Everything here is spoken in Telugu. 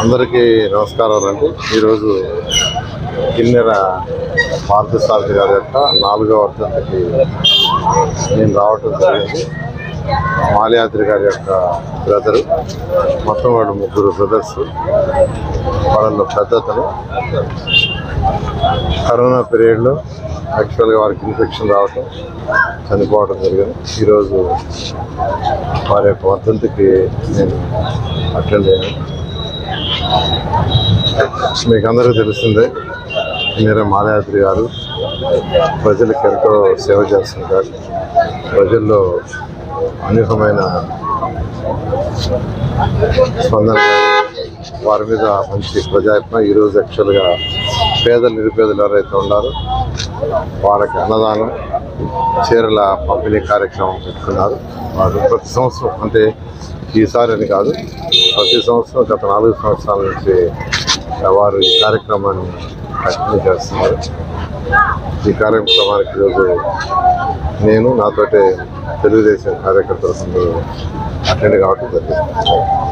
అందరికీ నమస్కారాలు అండి. ఈరోజు కిన్నెర పార్థసారథి గారి యొక్క నాలుగవ వర్ధంతికి నేను రావటం జరిగింది. మాలయాద్రి గారి యొక్క బ్రదరు మొత్తం వాళ్ళు ముగ్గురు బ్రదర్స్ వాళ్ళలో పెద్దతను కరోనా పీరియడ్లో యాక్చువల్గా వారికి ఇన్ఫెక్షన్ రావటం చనిపోవడం జరిగింది. ఈరోజు వారి యొక్క వర్ధంతికి నేను అటెండ్ అయ్యాను. మీకు అందరికీ తెలిసిందే మీరే మాలయాద్రి గారు ప్రజలకు ఎంతో సేవ చేస్తుంటారు. ప్రజల్లో అనేకమైన స్పందన వారి మీద మంచి ప్రజాయత్న ఈరోజు యాక్చువల్గా పేదలు నిరుపేదలు ఎవరైతే ఉన్నారో వాళ్ళకి అన్నదానం చీరల పంపిణీ కార్యక్రమం పెట్టుకున్నారు. వారు ప్రతి సంవత్సరం అంటే ఈసారి అని కాదు ప్రతి సంవత్సరం గత నాలుగు సంవత్సరాల నుంచి వారు ఈ కార్యక్రమాన్ని కంటిన్యూ చేస్తున్నారు. ఈ కార్యక్రమానికి ఈరోజు నేను నాతోటే తెలుగుదేశం కార్యకర్తల అటెండ్ కావటం జరిగింది.